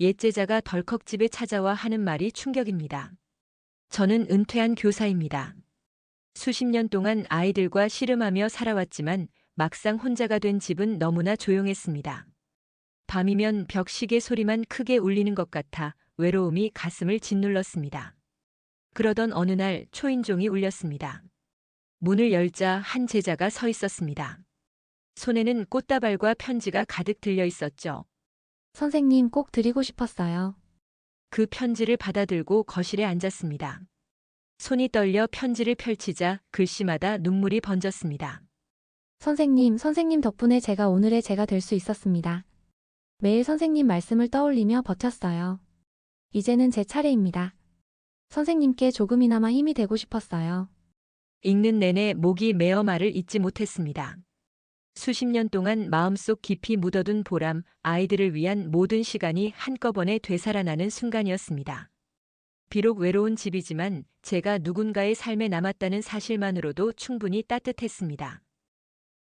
옛제자가 덜컥 집에 찾아와 하는 말이 충격입니다. 저는 은퇴한 교사입니다. 수십 년 동안 아이들과 씨름하며 살아왔지만 막상 혼자가 된 집은 너무나 조용했습니다. 밤이면 벽시계 소리만 크게 울리는 것 같아 외로움이 가슴을 짓눌렀습니다. 그러던 어느 날 초인종이 울렸습니다. 문을 열자 한 제자가 서 있었습니다. 손에는 꽃다발과 편지가 가득 들려 있었죠. 선생님 꼭 드리고 싶었어요. 그 편지를 받아들고 거실에 앉았습니다. 손이 떨려 편지를 펼치자 글씨마다 눈물이 번졌습니다. 선생님, 선생님 덕분에 제가 오늘의 제가 될 수 있었습니다. 매일 선생님 말씀을 떠올리며 버텼어요. 이제는 제 차례입니다. 선생님께 조금이나마 힘이 되고 싶었어요. 읽는 내내 목이 메어 말을 잊지 못했습니다. 수십 년 동안 마음속 깊이 묻어둔 보람, 아이들을 위한 모든 시간이 한꺼번에 되살아나는 순간이었습니다. 비록 외로운 집이지만 제가 누군가의 삶에 남았다는 사실만으로도 충분히 따뜻했습니다.